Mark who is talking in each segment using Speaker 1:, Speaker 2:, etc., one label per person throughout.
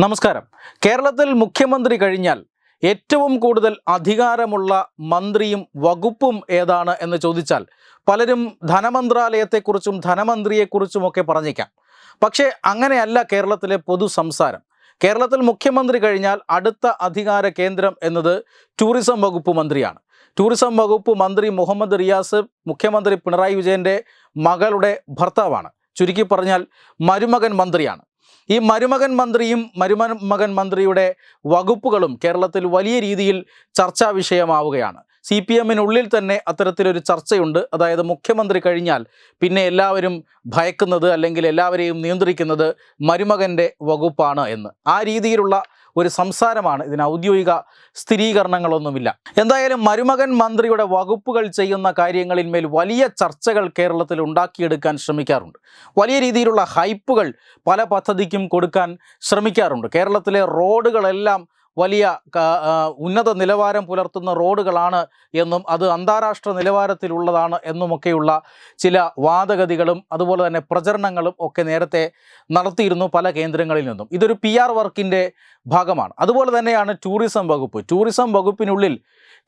Speaker 1: നമസ്കാരം. കേരളത്തിൽ മുഖ്യമന്ത്രി കഴിഞ്ഞാൽ ഏറ്റവും കൂടുതൽ അധികാരമുള്ള മന്ത്രിയും വകുപ്പും ഏതാണ് എന്ന് ചോദിച്ചാൽ പലരും ധനമന്ത്രാലയത്തെക്കുറിച്ചും ധനമന്ത്രിയെക്കുറിച്ചുമൊക്കെ പറഞ്ഞേക്കാം. പക്ഷേ അങ്ങനെയല്ല കേരളത്തിലെ പൊതു സംസാരം. കേരളത്തിൽ മുഖ്യമന്ത്രി കഴിഞ്ഞാൽ അടുത്ത അധികാര കേന്ദ്രം എന്നത് ടൂറിസം വകുപ്പ് മന്ത്രിയാണ്. ടൂറിസം വകുപ്പ് മന്ത്രി മുഹമ്മദ് റിയാസ് മുഖ്യമന്ത്രി പിണറായി വിജയന്റെ മകളുടെ ഭർത്താവാണ്. ചുരുക്കി പറഞ്ഞാൽ മരുമകൻ മന്ത്രിയാണ്. ഈ മരുമകൻ മന്ത്രിയും മരുമകൻ മന്ത്രിയുടെ വകുപ്പുകളും കേരളത്തിൽ വലിയ രീതിയിൽ ചർച്ചാ വിഷയമാവുകയാണ്. സി പി എമ്മിനുള്ളിൽ തന്നെ അത്തരത്തിലൊരു ചർച്ചയുണ്ട്. അതായത് മുഖ്യമന്ത്രി കഴിഞ്ഞാൽ പിന്നെ എല്ലാവരും ഭയക്കുന്നത് അല്ലെങ്കിൽ എല്ലാവരെയും നിയന്ത്രിക്കുന്നത് മരുമകന്റെ വകുപ്പാണ് എന്ന്. ആ രീതിയിലുള്ള ഒരു സംസാരമാണ്. ഇതിന് ഔദ്യോഗിക സ്ഥിരീകരണങ്ങളൊന്നുമില്ല. എന്തായാലും മരുമകൻ മന്ത്രിയുടെ വകുപ്പുകൾ ചെയ്യുന്ന കാര്യങ്ങളിന്മേൽ വലിയ ചർച്ചകൾ കേരളത്തിൽ ഉണ്ടാക്കിയെടുക്കാൻ ശ്രമിക്കാറുണ്ട്. വലിയ രീതിയിലുള്ള ഹൈപ്പുകൾ പല പദ്ധതിക്കും കൊടുക്കാൻ ശ്രമിക്കാറുണ്ട്. കേരളത്തിലെ റോഡുകളെല്ലാം വലിയ ഉന്നത നിലവാരം പുലർത്തുന്ന റോഡുകളാണ് എന്നും അത് അന്താരാഷ്ട്ര നിലവാരത്തിലുള്ളതാണ് എന്നുമൊക്കെയുള്ള ചില വാദഗതികളും അതുപോലെ തന്നെ പ്രചരണങ്ങളും ഒക്കെ നേരത്തെ നടത്തിയിരുന്നു പല കേന്ദ്രങ്ങളിൽ നിന്നും. ഇതൊരു പി ആർ വർക്കിന്റെ ഭാഗമാണ്. അതുപോലെ തന്നെയാണ് ടൂറിസം വകുപ്പ്. ടൂറിസം വകുപ്പിനുള്ളിൽ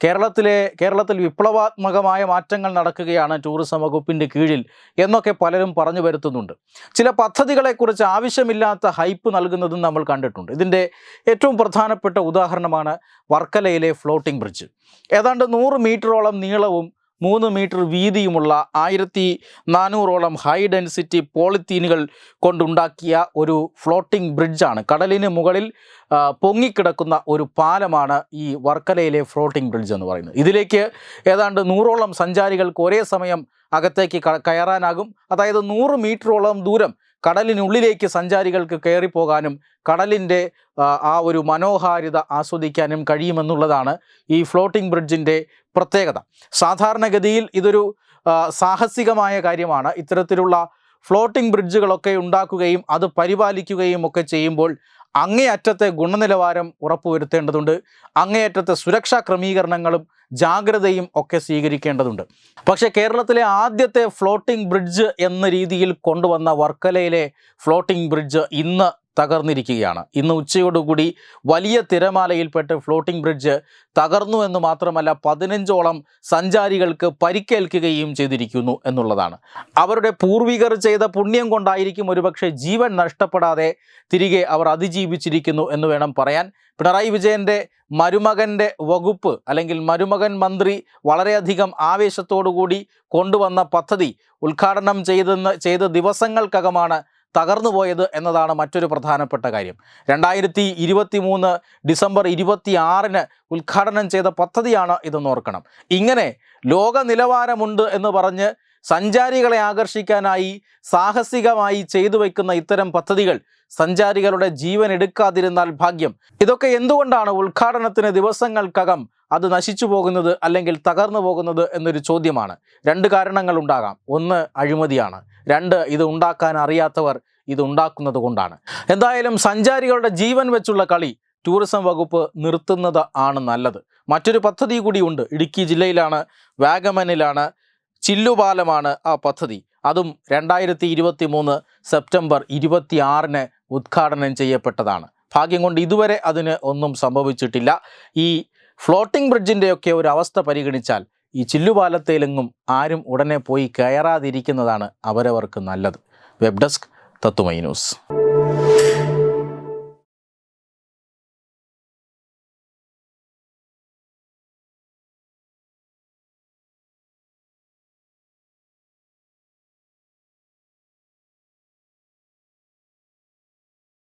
Speaker 1: കേരളത്തിലെ കേരളത്തിൽ വിപ്ലവാത്മകമായ മാറ്റങ്ങൾ നടക്കുകയാണ് ടൂറിസം വകുപ്പിന്റെ കീഴിൽ എന്നൊക്കെ പലരും പറഞ്ഞു വരുത്തുന്നുണ്ട്. ചില പദ്ധതികളെക്കുറിച്ച് ആവശ്യമില്ലാത്ത ഹൈപ്പ് നൽകുന്നതും നമ്മൾ കണ്ടിട്ടുണ്ട്. ഇതിന്റെ ഏറ്റവും പ്രധാനപ്പെട്ട ഉദാഹരണമാണ് വർക്കലയിലെ ഫ്ലോട്ടിംഗ് ബ്രിഡ്ജ്. ഏതാണ്ട് നൂറ് മീറ്ററോളം നീളവും മൂന്ന് മീറ്റർ വീതിയുമുള്ള ആയിരത്തി നാനൂറോളം ഹൈ ഡെൻസിറ്റി പോളിത്തീനുകൾ കൊണ്ടുണ്ടാക്കിയ ഒരു ഫ്ലോട്ടിംഗ് ബ്രിഡ്ജാണ് കടലിന് മുകളിൽ പൊങ്ങിക്കിടക്കുന്ന ഒരു പാലമാണ് ഈ വർക്കലയിലെ ഫ്ലോട്ടിംഗ് ബ്രിഡ്ജ് എന്ന് പറയുന്നത്. ഇതിലേക്ക് ഏതാണ്ട് നൂറോളം സഞ്ചാരികൾക്ക് ഒരേ സമയം അകത്തേക്ക് കയറാനാകും. അതായത് നൂറ് മീറ്ററോളം ദൂരം കടലിനുള്ളിലേക്ക് സഞ്ചാരികൾക്ക് കയറിപ്പോകാനും കടലിന്റെ ആ, ഒരു മനോഹാരിത ആസ്വദിക്കാനും കഴിയുമെന്നുള്ളതാണ് ഈ ഫ്ലോട്ടിംഗ് ബ്രിഡ്ജിന്റെ പ്രത്യേകത. സാധാരണഗതിയിൽ ഇതൊരു സാഹസികമായ കാര്യമാണ്. ഇത്തരത്തിലുള്ള ഫ്ലോട്ടിംഗ് ബ്രിഡ്ജുകളൊക്കെ ഉണ്ടാക്കുകയും അത് പരിപാലിക്കുകയും ഒക്കെ ചെയ്യുമ്പോൾ അങ്ങേയറ്റത്തെ ഗുണനിലവാരം ഉറപ്പുവരുത്തേണ്ടതുണ്ട്. അങ്ങേയറ്റത്തെ സുരക്ഷാ ക്രമീകരണങ്ങളും ജാഗ്രതയും ഒക്കെ സ്വീകരിക്കേണ്ടതുണ്ട്. പക്ഷേ കേരളത്തിലെ ആദ്യത്തെ ഫ്ലോട്ടിംഗ് ബ്രിഡ്ജ് എന്ന രീതിയിൽ കൊണ്ടുവന്ന വർക്കലയിലെ ഫ്ലോട്ടിംഗ് ബ്രിഡ്ജ് ഇന്ന് തകർന്നിരിക്കുകയാണ്. ഇന്ന് ഉച്ചയോടുകൂടി വലിയ തിരമാലയിൽപ്പെട്ട് ഫ്ലോട്ടിംഗ് ബ്രിഡ്ജ് തകർന്നു എന്ന് മാത്രമല്ല പതിനഞ്ചോളം സഞ്ചാരികൾക്ക് പരിക്കേൽക്കുകയും ചെയ്തിരിക്കുന്നു എന്നുള്ളതാണ്. അവരുടെ പൂർവികർ ചെയ്ത പുണ്യം കൊണ്ടായിരിക്കും ഒരുപക്ഷെ ജീവൻ നഷ്ടപ്പെടാതെ തിരികെ അവർ അതിജീവിച്ചിരിക്കുന്നു എന്ന് വേണം പറയാൻ. പിണറായി വിജയന്റെ മരുമകന്റെ വകുപ്പ് അല്ലെങ്കിൽ മരുമകൻ മന്ത്രി വളരെയധികം ആവേശത്തോടുകൂടി കൊണ്ടുവന്ന പദ്ധതി ഉദ്ഘാടനം ചെയ്തെന്ന് ചെയ്ത ദിവസങ്ങൾക്കകമാണ് തകർന്നു പോയത് എന്നതാണ് മറ്റൊരു പ്രധാനപ്പെട്ട കാര്യം. രണ്ടായിരത്തി ഇരുപത്തി മൂന്ന് ഡിസംബർ ഇരുപത്തി ആറിന് ഉദ്ഘാടനം ചെയ്ത പദ്ധതിയാണ് ഇതെന്ന് ഓർക്കണം. ഇങ്ങനെ ലോക നിലവാരമുണ്ട് എന്ന് പറഞ്ഞ് സഞ്ചാരികളെ ആകർഷിക്കാനായി സാഹസികമായി ചെയ്തു വയ്ക്കുന്ന ഇത്തരം പദ്ധതികൾ സഞ്ചാരികളുടെ ജീവൻ എടുക്കാതിരുന്നാൽ ഭാഗ്യം. ഇതൊക്കെ എന്തുകൊണ്ടാണ് ഉദ്ഘാടനത്തിന് ദിവസങ്ങൾക്കകം അത് നശിച്ചു പോകുന്നത് അല്ലെങ്കിൽ തകർന്നു പോകുന്നത് എന്നൊരു ചോദ്യമാണ്. രണ്ട് കാരണങ്ങൾ ഉണ്ടാകാം. ഒന്ന് അഴിമതിയാണ്. രണ്ട് ഇത് ഉണ്ടാക്കാൻ അറിയാത്തവർ ഇത് ഉണ്ടാക്കുന്നത് കൊണ്ടാണ്. എന്തായാലും സഞ്ചാരികളുടെ ജീവൻ വെച്ചുള്ള കളി ടൂറിസം വകുപ്പ് നിർത്തുന്നത് ആണ് നല്ലത്. മറ്റൊരു പദ്ധതി കൂടിയുണ്ട് ഇടുക്കി ജില്ലയിലാണ് വാഗമനിലാണ് ചില്ലുപാലമാണ് ആ പദ്ധതി. അതും രണ്ടായിരത്തി ഇരുപത്തി മൂന്ന് സെപ്റ്റംബർ ഇരുപത്തി ആറിന് ഉദ്ഘാടനം ചെയ്യപ്പെട്ടതാണ്. ഭാഗ്യം കൊണ്ട് ഇതുവരെ അതിന് ഒന്നും സംഭവിച്ചിട്ടില്ല. ഈ ഫ്ലോട്ടിംഗ് ബ്രിഡ്ജിന്റെയൊക്കെ ഒരു അവസ്ഥ പരിഗണിച്ചാൽ ഈ ചില്ലുപാലത്തേലെങ്ങും ആരും ഉടനെ പോയി കയറാതിരിക്കുന്നതാണ് അവരവർക്ക് നല്ലത്. വെബ് ഡെസ്ക് തത്തുമൈ ന്യൂസ്.